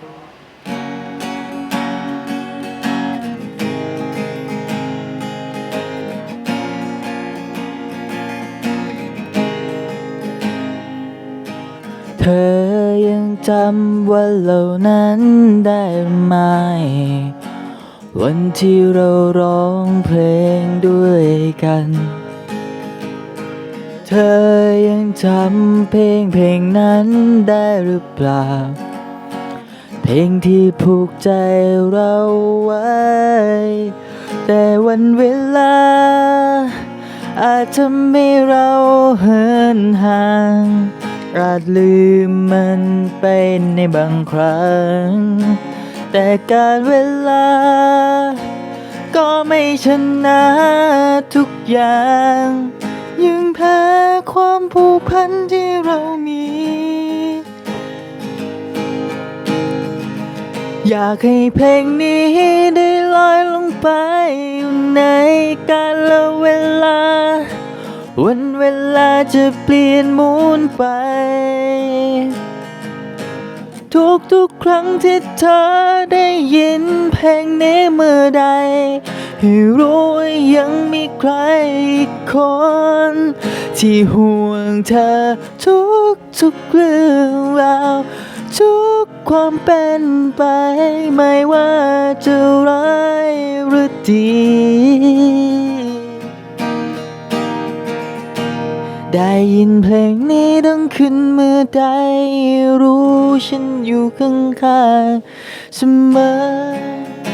เธอยังจำวันเหล่านั้นได้ไหม วันที่เราร้องเพลงด้วยกัน เธอยังจำเพลงเพลงนั้นได้หรือเปล่า เพลงที่ผูกใจเราไว้ แต่วันเวลา อาจทำให้เราเหินห่าง อาจลืมมันไปในบางครั้ง แต่การเวลา ก็ไม่ชนะทุกอย่าง ยังแพ้ความผูกพันที่เรามี อยากให้เพลงนี้ได้ลอยลงไปอยู่ในกาลเวลา วันเวลาจะเปลี่ยนหมุนไป ทุกทุกครั้งที่เธอได้ยินเพลงนี้เมื่อใด ให้รู้ว่ายังมีใครอีกคน ที่ห่วงเธอทุกทุกเรื่องราว ทุกความเป็นไป ไม่ว่าจะร้ายหรือดี ได้ยินเพลงนี้ดังขึ้นเมื่อใด รู้ฉันอยู่ข้างๆเสมอ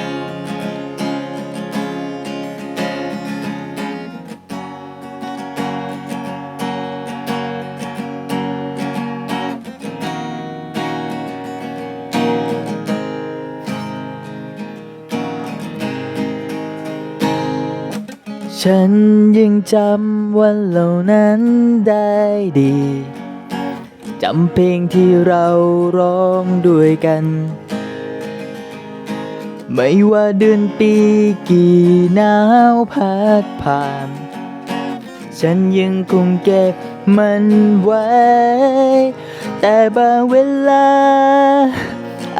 ฉันยังจำวันเหล่านั้นได้ดี จำเพลงที่เราร้องด้วยกัน ไม่ว่าเดือนปีกี่หนาวพัดผ่าน ฉันยังคงเก็บมันไว้ แต่บางเวลา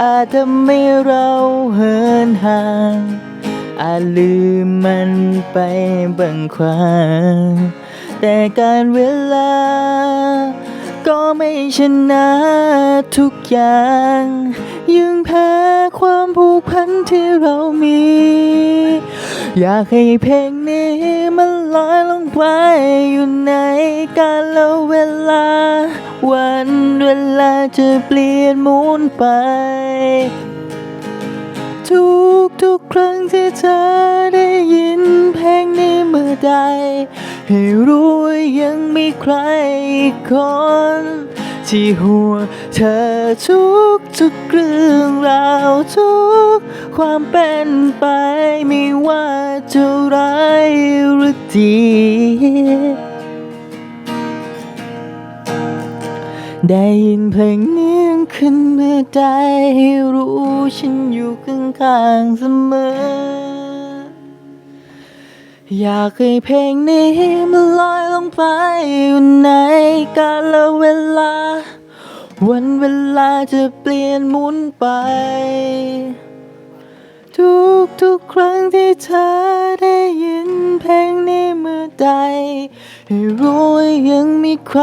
อาจทำให้เราเหินห่าง อาจลืมมันไปบางครั้งแต่การเวลา ก็ไม่ชนะทุกอย่างยังแพ้ความผูกพันที่เรามี อยากให้เพลงนี้มันลอยลงไปอยู่ในกาลเวลา วันเวลาจะเปลี่ยนหมุนไป อได้ยินเพลงนี้เมื่อใด ให้รู้ว่ายังมีใครอีกคน ที่ห่วงเธอทุกทุกเรื่องราวทุก ความเป็นไปไม่ว่าจะร้ายหรือดีได้ยินเพลงนี้ขึ้นเมื่อใดให้รู้ฉันอยู่ข้างๆเสมอ อยากให้เพลงนี้มันลอยลงไปอยู่ในกาลเวลา วันเวลาจะเปลี่ยนหมุนไป ทุกทุกครั้งที่เธอได้ยิน ใด ให้รู้ว่ายังมีใคร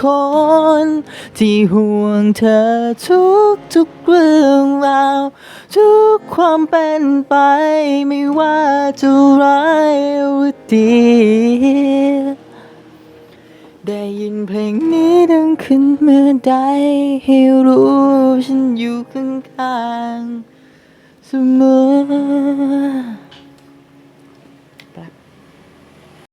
คน ที่ห่วงเธอทุกทุกเรื่องราวทุกความเป็นไปไม่ว่าจะร้ายหรือดีได้ยินเพลงนี้ดังขึ้นเมื่อใด ให้รู้ฉันอยู่ข้างๆเสมอ